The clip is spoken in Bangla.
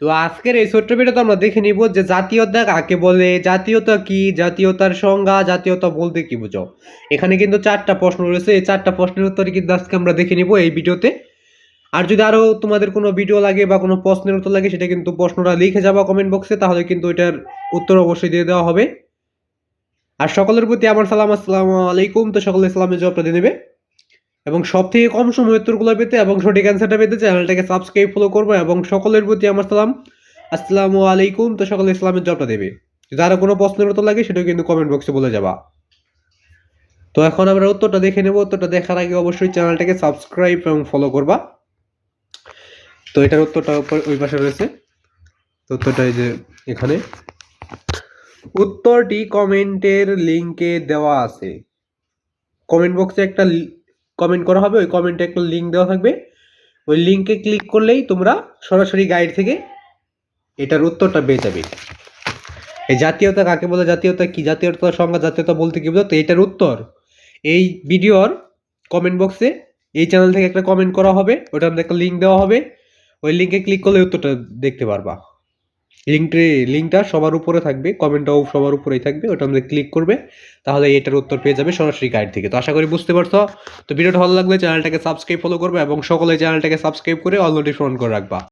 তো আজকের এই ছোট্ট ভিডিওতে আমরা দেখে নিব যে জাতীয়তা কাকে বলে, জাতীয়তা কি, জাতীয়তার সংজ্ঞা, জাতীয়তা বলতে কি বুঝো? এখানে কিন্তু চারটা প্রশ্ন রয়েছে, এই চারটা প্রশ্নের উত্তর কিন্তু আজকে আমরা দেখে নিব এই ভিডিওতে আর যদি আরও তোমাদের কোনো ভিডিও লাগে বা কোনো প্রশ্নের উত্তর লাগে, সেটা কিন্তু প্রশ্নটা লিখে যাবা কমেন্ট বক্সে তাহলে কিন্তু এটার উত্তর অবশ্যই দিয়ে দেওয়া হবে। আর সকলের প্রতি আমার সালাম, আসসালামু আলাইকুম। তো সকলে ইসলামের জবাবটা দিয়ে নেবে। এবং সব থেকে কম সময় উত্তরগুলো পেতে এবং সঠিক অ্যান্সারটা পেতে চ্যানেলটাকে সাবস্ক্রাইব ফলো করব এবং সকলের প্রতি আমার সালাম। আসসালামু আলাইকুম। তো সকলে ইসলামের জবটা দেবে। আরও কোনো প্রশ্নের উত্তর লাগে, সেটাও কিন্তু কমেন্ট বক্সে বলে যাবা। তো এখন আমরা উত্তরটা দেখে নেব। উত্তরটা দেখার আগে অবশ্যই চ্যানেলটাকে সাবস্ক্রাইব এবং ফলো করবা। তো এটার উত্তরটা ওই পাশে রয়েছে। তো উত্তরটা এই যে এখানে। উত্তরটি কমেন্টের লিঙ্কে দেওয়া আছে। কমেন্ট বক্সে একটা কমেন্ট করা হবে, ওই কমেন্টে একটা লিঙ্ক দেওয়া থাকবে। ওই লিঙ্কে ক্লিক করলেই তোমরা সরাসরি গাইড থেকে এটার উত্তরটা পেয়ে যাবে। এই জাতীয়তা কাকে বলে? জাতীয়তা কি? জাতীয়তার সংজ্ঞা, জাতীয়তা বলতে কি বোঝো তো এটার উত্তর এই ভিডিওর কমেন্ট বক্সে এই চ্যানেল থেকে একটা কমেন্ট করা হবে, ওটার একটা লিঙ্ক দেওয়া হবে। ওই লিঙ্কে ক্লিক করলে উত্তরটা দেখতে পারবা। লিঙ্কটি লিঙ্কটা সবার উপরে থাকবে কমেন্টটাও সবার উপরেই থাকবে, ওটা আমাদের ক্লিক করবে, তাহলে এটার উত্তর পেয়ে যাবে সরাসরি গাইড থেকে। তো আশা করি বুঝতে পারছ? তো ভিডিওটা ভালো লাগলে চ্যানেলটাকে সাবস্ক্রাইব ফলো করবে এবং সকলে চ্যানেলটাকে সাবস্ক্রাইব করে অল নোটিফিকেশন করে রাখবা।